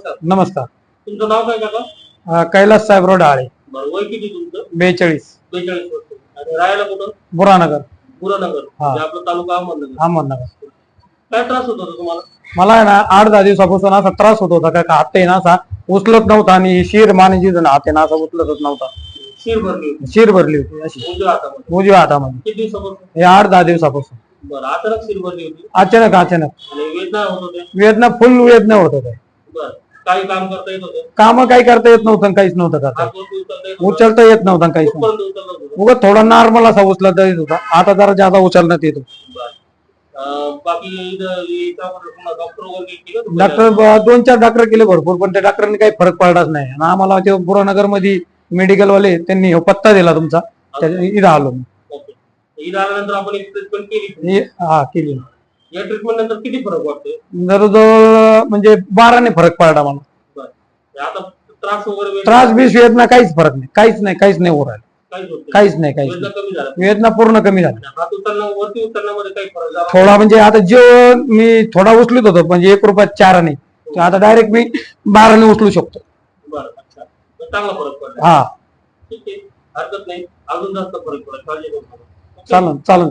नमस्कार. नमस्कार. तुमचं नाव काय काका? अं, कैलास साहेबराव डाळे बरं वय किती तुमचं? बेचाळीस. बेचाळीस वर्ष. आणि राहायला कुठं? बुरानगर. पुरानगर हा. म्हणजे आपलं तालुका अहमदनगर. अहमदनगर. काय त्रास होत होता तुम्हाला? मला आहे ना आठ दहा दिवसापासून असा त्रास होत होता. का का हात आहे ना असा उचलत नव्हता आणि शिर मानेची जण हात आहे ना असा उचलतच नव्हता. शिर भरली होती. शिर भरली होती अशी. उजव्या हातामध्ये. उजव्या हातामध्ये. किती दिवसापासून? हे आठ दहा दिवसापासून. बरं अचानक शिर भरली होती. अचानक अचानक. आणि वेदना होत होते वेदना फुल वेदना होत होते बरं काही काम करता येत होतं. काम काही करता येत नव्हतं काहीच नव्हतं करता उचलता येत होतं. उचलता येत नव्हतं काहीच नव्हतं कुठपर्यंत उचलत होतं. उगा थोडा नॉर्मल असा उचलता येत होता. आता जरा जादा उचलण्यात येतो. बरं. अं, बाकी इथं याच्यावर पुन्हा डॉक्टर वगैरे केलं तुम्ही? डॉक्टर दोन चार डॉक्टर केले भरपूर पण त्या डॉक्टरांनी काही फरक पडलाच नाही. आणि आम्हाला ते बुरानगरमध्ये मेडिकल वाले त्यांनी पत्ता दिला तुमचा. त्याच्या- इथं आलो. मी. ओके. इथं आल्यानंतर आपण एक ट्रीटमेंट केली? हे- हा केली. या ट्रीटमेंट नंतर किती फरक जवळजवळ म्हणजे बाराने फरक पडला मला. आता त्रास वगैरे त्रास बीस वेदना काहीच फरक नाही. काहीच नाही काहीच नाही उरायला काहीच होत. काहीच नाही काहीच वेदना नाही कमी झाला वेदना पूर्ण कमी झाली आणि हात उचलण्या वरती उचलण्यामध्ये काही फरक झाला? थोडा म्हणजे आता जो मी थोडा उचलत होतो म्हणजे एक रुपयात चाराने. तो आता डायरेक्ट मी बाराने उचलू शकतो. बरं अच्छा. तर चांगला फरक पडला. हा. ठीक आहे. हरकत नाही. अजून जास्त फरक पडेल. काळजी करू नका. ओके? चालन चालन